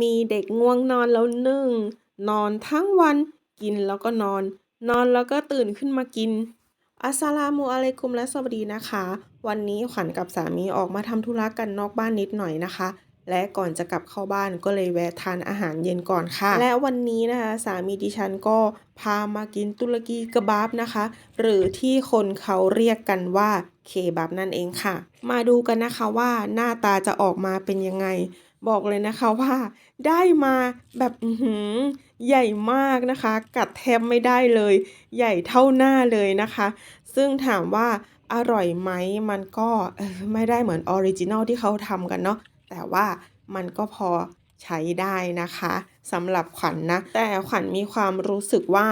มีเด็กง่วงนอนแล้วหนึ่ง นอนทั้งวัน กินแล้วก็นอน นอนแล้วก็ตื่นขึ้นมากิน อัสสลามุอะลัยกุมและสวัสดีนะคะ วันนี้ขวัญกับสามีออกมาทำธุระกันนอกบ้านนิดหน่อยนะคะ และก่อนจะกลับเข้าบ้านก็เลยแวะทานอาหารเย็นก่อนค่ะ และวันนี้นะคะสามีดิฉันก็พามากินตุรกีกะบาบนะคะ หรือที่คนเขาเรียกกันว่า เคบับนั่นเองค่ะ มาดูกันนะคะว่าหน้าตาจะออกมาเป็นยังไง บอกเลยนะคะว่า ได้มาแบบหือใหญ่มากนะคะ กัดแทบไม่ได้เลย ใหญ่เท่าหน้าเลยนะคะ ซึ่งถามว่าอร่อยไหมมันก็ไม่ได้เหมือนออริจินัลที่เขาทำกันเนาะแต่ว่ามันก็พอใช้ได้นะคะสำหรับขวัญนะแต่ขวัญมีความรู้สึกว่า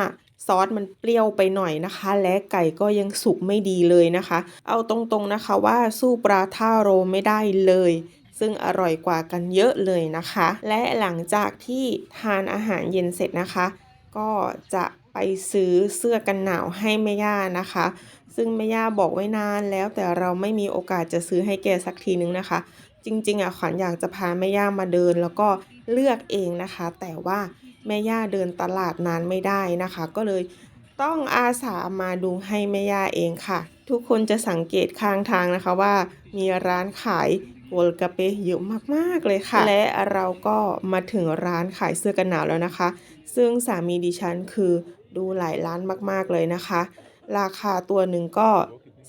ซอสมันเปรี้ยวไปหน่อยนะคะ และไก่ก็ยังสุกไม่ดีเลยนะคะ เอาตรงๆนะคะว่าสู้ปลาท่าโรไม่ได้เลย ซึ่งอร่อยกว่ากันเยอะเลยนะคะ และหลังจากที่ทานอาหารเย็นเสร็จนะคะ ก็จะไปซื้อเสื้อกันหนาวให้แม่ย่านะคะ ซึ่งแม่ย่าบอกไว้นานแล้วแต่เราไม่มีโอกาสจะซื้อให้แกสักทีนึงนะคะ จริงๆอะขวัญอยากจะพาแม่ย่ามาเดิน แล้วก็เลือกเองนะคะ แต่ว่า แม่ย่าเดินตลาดนานไม่ได้นะคะ ก็เลยต้องอาสามาดูให้แม่ย่าเองค่ะ ทุกคนจะสังเกตข้างทางนะคะว่า มีร้านขายโวลกาเปเยอะมากๆเลยค่ะ และเราก็มาถึงร้านขายเสื้อกันหนาวแล้วนะคะ ซึ่งสามีดิฉันคือดูหลายร้านมากๆเลยนะคะ ราคาตัวหนึ่งก็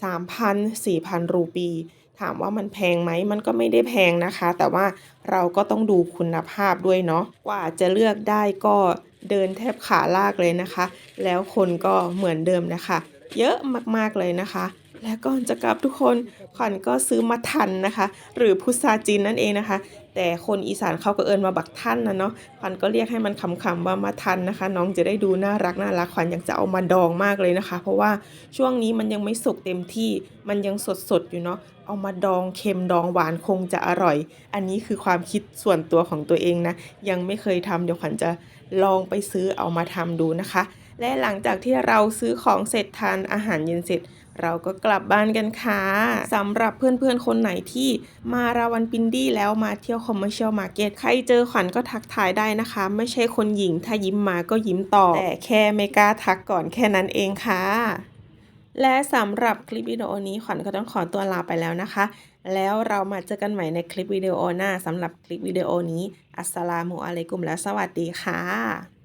3,000-4,000 รูปี ถามว่ามันแพงไหมมันก็ไม่ได้แพงนะคะ แต่ว่าเราก็ต้องดูคุณภาพด้วยเนาะกว่าจะเลือกได้ก็เดินแทบขาลากเลยนะคะ แล้วคนก็เหมือนเดิมนะคะ เยอะมากๆเลยนะคะ และก่อนจะกลับทุกคนขวัญก็ซื้อมาทันนะคะ หรือพุทราจีนนั่นเองนะคะ แต่คนอีสานเขาก็เอินมาบักท่านนะเนาะขวัญก็เรียกให้มันขำๆว่ามาทันนะคะ น้องจะได้ดูน่ารักน่ารักขวัญอยากจะเอามาดองมากเลยนะคะ เพราะว่าช่วงนี้มันยังไม่สุกเต็มที่มันยังสดๆอยู่เนาะเอามาดองเค็มดองหวานคงจะอร่อย อันนี้คือความคิดส่วนตัวของตัวเองนะยังไม่เคยทำเดี๋ยวขวัญจะลองไปซื้อเอามาทำดูนะคะ และหลังจากที่เราซื้อของเสร็จทานอาหารเย็นเสร็จ เราก็กลับบ้านกันค่ะสำหรับเพื่อนๆคนไหนที่มาราวันปินดี้แล้วมาเที่ยวคอมเมอร์เชียลมาร์เก็ตใครเจอขวัญก็ทักทายได้นะคะ ไม่ใช่คนหญิงถ้ายิ้มมาก็ยิ้มต่อ แต่แค่ไม่กล้าทักก่อนแค่นั้นเองค่ะและสำหรับคลิปวิดีโอนี้ขวัญก็ต้องขอตัวลาไปแล้วนะคะ แล้วเรามาเจอกันใหม่ในคลิปวิดีโอหน้าสำหรับคลิปวิดีโอนี้ อัสสลามุอะลัยกุมและสวัสดีค่ะ